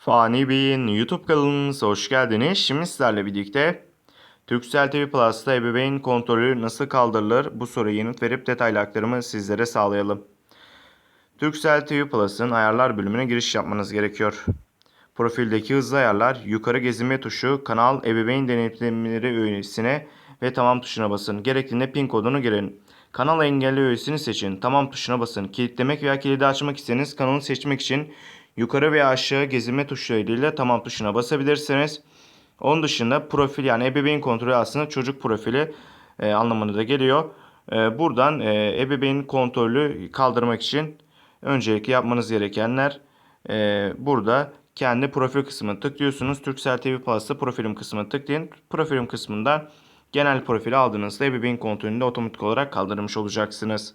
Fani Bey'in YouTube kanalımıza hoş geldiniz. Şimdi sizlerle birlikte Turkcell TV Plus'ta ebeveyn kontrolü nasıl kaldırılır bu soruya yanıt verip detaylı aktarımı sizlere sağlayalım. Turkcell TV Plus'ın ayarlar bölümüne giriş yapmanız gerekiyor. Profildeki hızlı ayarlar, yukarı gezinme tuşu, kanal ebeveyn denetlemleri öğesine ve tamam tuşuna basın. Gerektiğinde pin kodunu girin. Kanal engelli öğesini seçin. Tamam tuşuna basın. Kilitlemek veya kilidi açmak isterseniz kanalı seçmek için yukarı veya aşağı gezinme tuşlarıyla tamam tuşuna basabilirsiniz. Onun dışında profil yani ebeveyn kontrolü aslında çocuk profili e, anlamına da geliyor. E, buradan e, ebeveyn kontrolü kaldırmak için öncelikle yapmanız gerekenler e, burada kendi profil kısmını tıklıyorsunuz. Turkcell TV Plus'ta profilim kısmını tıklayın. Profilim kısmında genel profili aldığınızda ebeveyn kontrolünü de otomatik olarak kaldırmış olacaksınız.